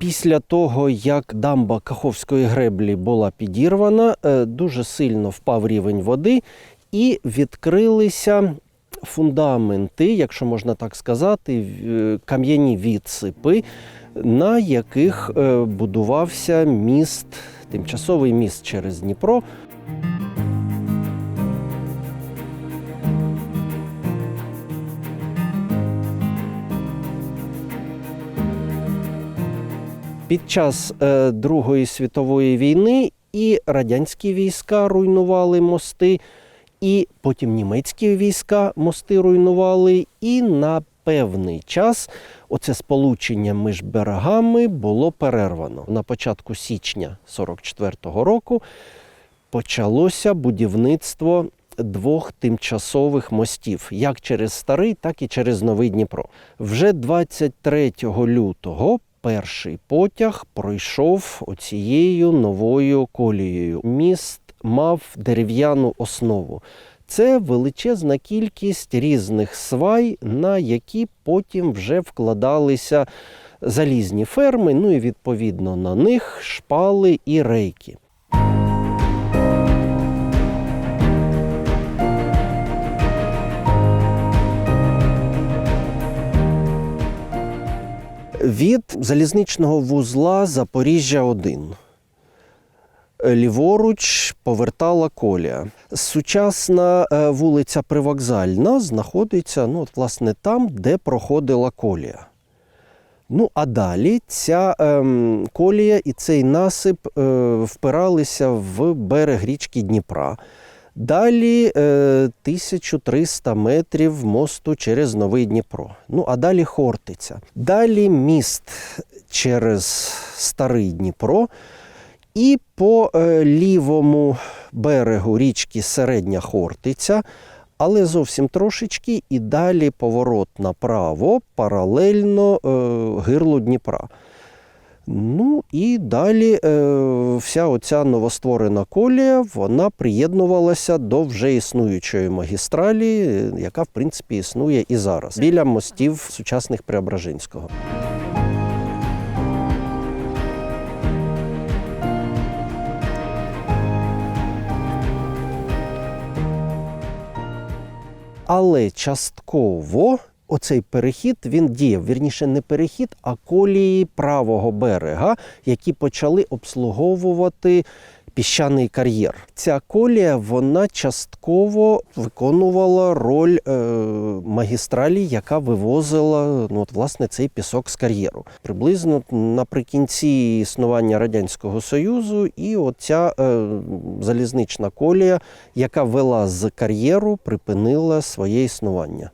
Після того, як дамба Каховської греблі була підірвана, е, дуже сильно впав рівень води і відкрилися фундаменти, якщо можна так сказати, е, кам'яні відсипи, на яких е, будувався міст, тимчасовий міст через Дніпро. Під час е, Другої світової війни і радянські війська руйнували мости, і потім німецькі війська мости руйнували. І на певний час оце сполучення між берегами було перервано. На початку січня 44-го року почалося будівництво двох тимчасових мостів, як через старий, так і через новий Дніпро. Вже 23 лютого перший потяг пройшов оцією новою колією. Міст мав дерев'яну основу. Це величезна кількість різних свай, на які потім вже вкладалися залізні ферми, ну і відповідно на них шпали і рейки. Від залізничного вузла Запоріжжя 1 ліворуч повертала колія. Сучасна е, вулиця Привокзальна знаходиться ну, от, власне, там, де проходила колія. Ну, а далі ця ем, колія і цей насип е, впиралися в берег річки Дніпра. Далі е, 1300 метрів мосту через Новий Дніпро. Ну, а далі Хортиця. Далі міст через Старий Дніпро. І по е, лівому берегу річки Середня Хортиця, але зовсім трошечки, і далі поворот направо, паралельно е, гирлу Дніпра. Ну і далі е, вся оця новостворена колія вона приєднувалася до вже існуючої магістралі, яка в принципі існує і зараз біля мостів сучасних Преображенського. Але частково оцей перехід він діяв. Вірніше, не перехід, а колії правого берега, які почали обслуговувати піщаний кар'єр. Ця колія вона частково виконувала роль е, магістралі, яка вивозила ну, от, власне, цей пісок з кар'єру. Приблизно наприкінці існування Радянського Союзу, і оця е, залізнична колія, яка вела з кар'єру, припинила своє існування.